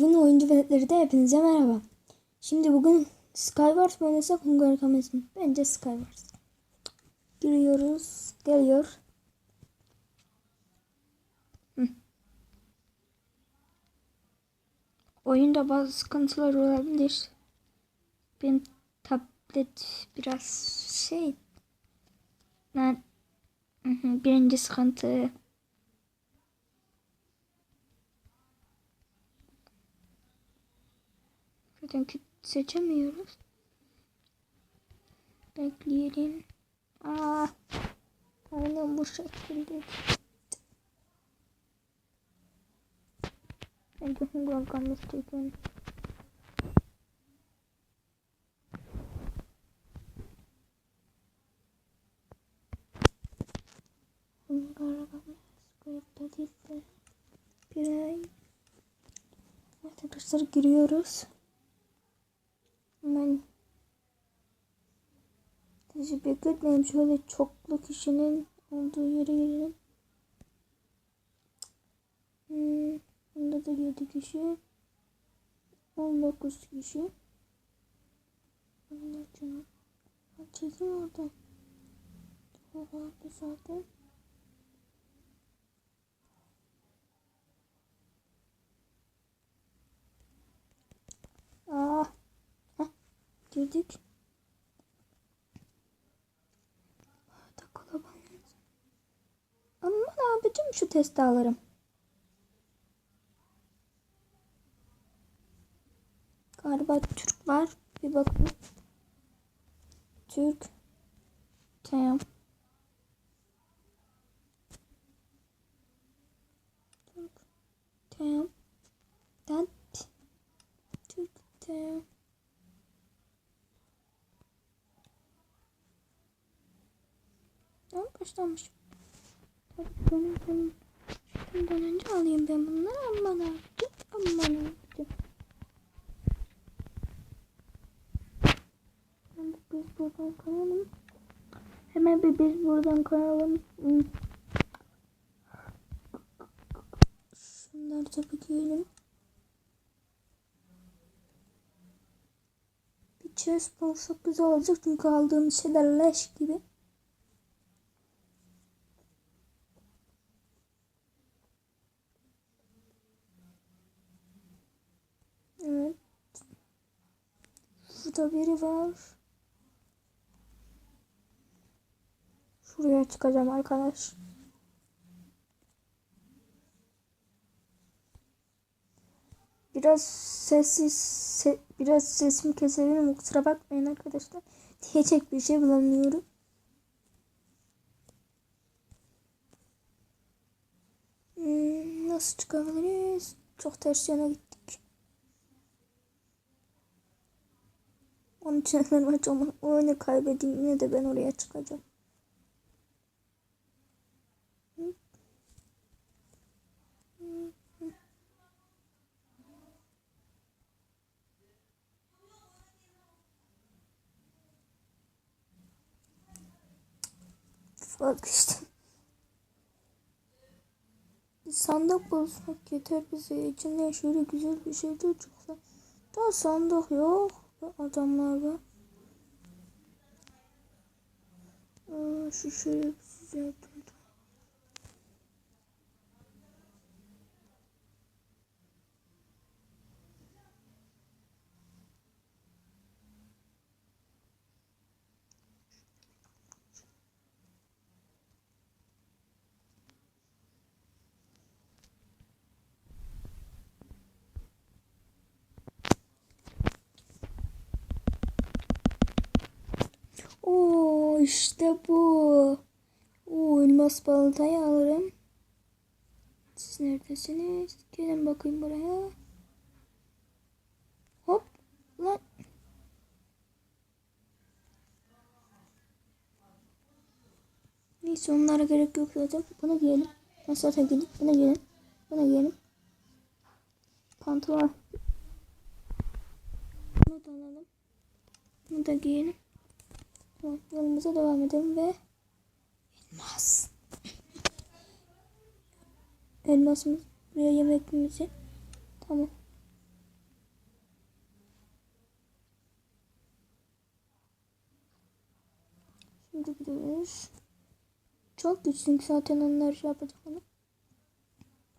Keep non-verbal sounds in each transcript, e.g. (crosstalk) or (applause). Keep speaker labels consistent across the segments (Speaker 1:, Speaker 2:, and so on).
Speaker 1: Bugün oyuncu veletleri de hepinize merhaba. Şimdi bugün Skywars mı oynasak Hunger Games mi? Bence Skywars. Giriyoruz. Geliyor. Hı. Oyunda bazı sıkıntılar olabilir. Benim tablet biraz şey. Ben birinci sıkıntı Zaten seçemiyoruz. Bekleyelim. Aa, aynen bu şekilde. Ben de Hunger Games çekiyorum. Hunger Games kayıpta değil de. Bir ay. Evet arkadaşlar giriyoruz. Hemen Sizi bekletmeyeyim. Şöyle çoklu kişinin olduğu yere girelim. Hmm, bunda da 7 kişi. 19 kişi. Allah canım. Çekim orada. Çok vardı zaten. Aa, heh, girdik. Da kalabalık. Aman abicim şu testi alırım. Galiba Türk var. Bir bakın. Türk. Tamam. Türk. Tamam. Dat. Türk. Tamam. Tamam başlamış. Tabii benim, benim şimdiden önce alayım ben bunları. Aman abicim. Aman bir biz buradan koyalım. Hemen bir biz buradan koyalım. Şunları da bir giyelim. Bir chest bulsak güzel olacak çünkü aldığımız şeyler leş gibi. Şurada biri var. Şuraya çıkacağım arkadaş. Biraz sessiz, se- biraz sesim kesebilirim. Kusura bakmayın arkadaşlar. Diyecek bir şey bulamıyorum. Hmm, nasıl çıkabiliriz? Çok ters yana gittik. İçin ben maç onu oyunu kaybedeyim yine de ben oraya çıkacağım. Bak işte. Bir sandık bulsak yeter bize. İçinden şöyle güzel bir şey de çıksa. Daha sandık yok. Adamlarda. Aa, şu şöyle bir şey yaptım. Oo işte bu. Oo elmas baltayı alırım. Siz neredesiniz? Gelin bakayım buraya. Hop. Lan. Neyse onlara gerek yok zaten. Buna giyelim. Ben zaten gidip buna giyelim. Buna giyelim. Pantolon. Bunu da alalım. Bunu da giyelim. Yolumuza devam edelim ve elmas. Elmasımız buraya yemekimizi. Tamam. Şimdi gidiyoruz. Çok güç çünkü zaten onlar şey yapacak onu.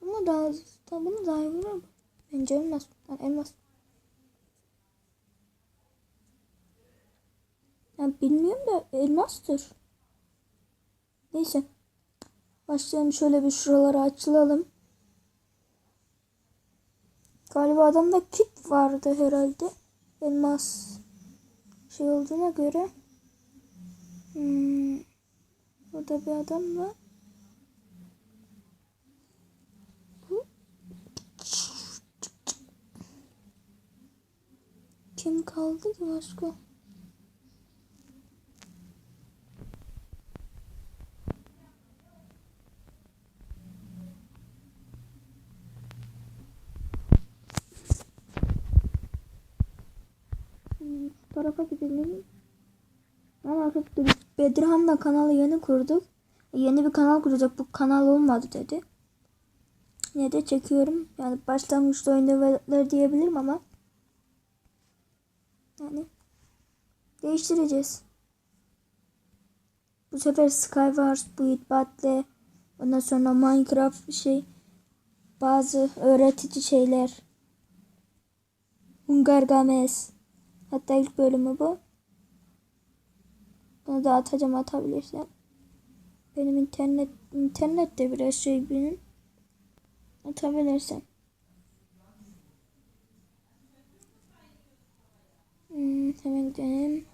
Speaker 1: Ama daha, daha bunu daha iyi bence elmas. Yani elmas Yani bilmiyorum da elmastır. Neyse. Başlayalım şöyle bir şuraları açılalım. Galiba adamda kit vardı herhalde. Elmas şey olduğuna göre. Hmm. Burada bir adam var. Kim kaldı ki başka? Hmm, Şu tarafa gidelim. Ama arkadaşlar Bedirhan'la kanalı yeni kurduk. Yeni bir kanal kuracak. Bu kanal olmadı dedi. Yine de çekiyorum. Yani başlangıçta oyunlar diyebilirim ama yani değiştireceğiz. Bu sefer Skywars, Build Battle, ondan sonra Minecraft bir şey, bazı öğretici şeyler. Hungar Games. Hatta ilk bölümü bu. Bunu da atacağım atabilirsen. Benim internet internet de biraz şey benim. Atabilirsen. Hmm, hemen gidelim.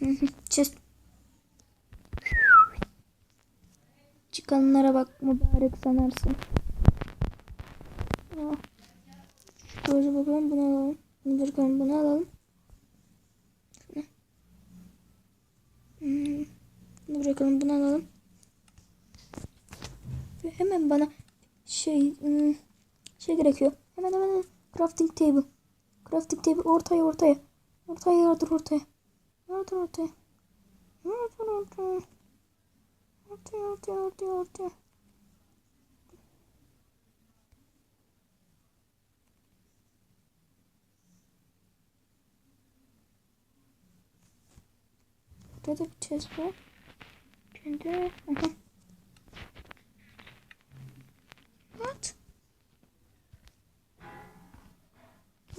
Speaker 1: (laughs) Chest. Çıkanlara bak mübarek sanarsın. Ah. Şöyle bakalım bunu alalım. Bunu bırakalım bunu alalım. Şunu. Hmm. Bunu bırakalım bunu alalım. Ve hemen bana şey hmm, şey gerekiyor. Hemen hemen crafting table. Crafting table ortaya ortaya. Ortaya yardır ortaya. Yardır ortaya. Yardır ortaya. Ortaya ortaya ortaya ortaya. Burada da bir chest var. Şimdi. What?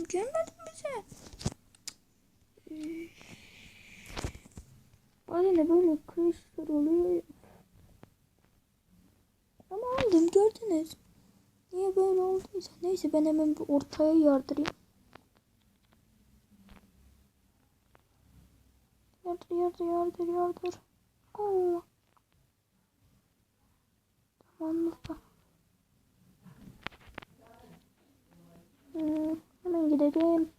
Speaker 1: Gelmedin bize. Bazen böyle kırışlar oluyor. Ama aldım gördünüz. Niye böyle olduysa. Neyse ben hemen bir ortaya yardırayım. Yardır yardır yardır yardır. Oo. Mutlu. Hmm, hemen gidelim.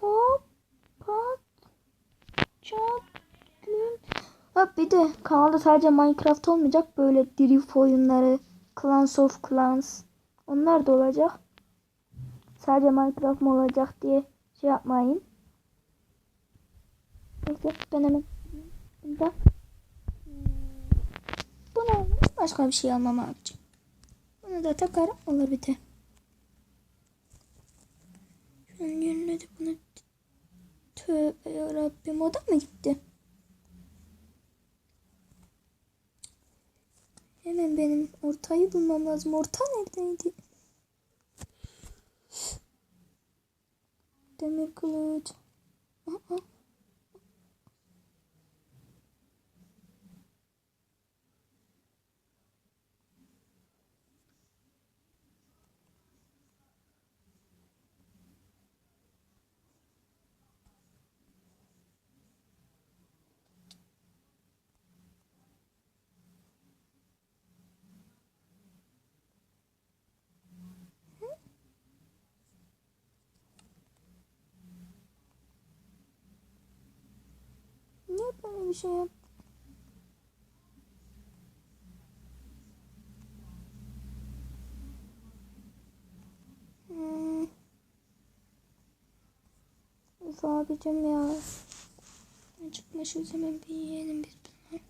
Speaker 1: Hop. Pat. Çat. Güm. Ha bir de kanalda sadece Minecraft olmayacak. Böyle Drift oyunları. Clans of Clans. Onlar da olacak. Sadece Minecraft mı olacak diye şey yapmayın. Neyse ben hemen burada bunu başka bir şey almam için. Bunu da takarım olur biter. Şunun yerine de bunu tövbe yarabbim o da mı gitti? Hemen benim ortayı bulmam lazım. Orta neredeydi? Demir kılıç. Aa. Niye böyle bir şey? Hmm. Uf abicim ya. Acıkmışız hemen bir yiyelim biz bunu.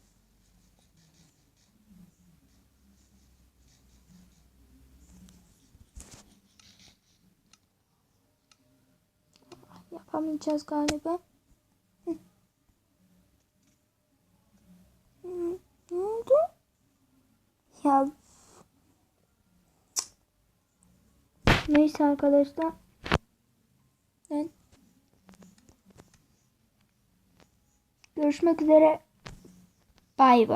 Speaker 1: Yapamayacağız galiba. Hı, Ya. Neyse arkadaşlar. Ben Görüşmek üzere. Bay bay.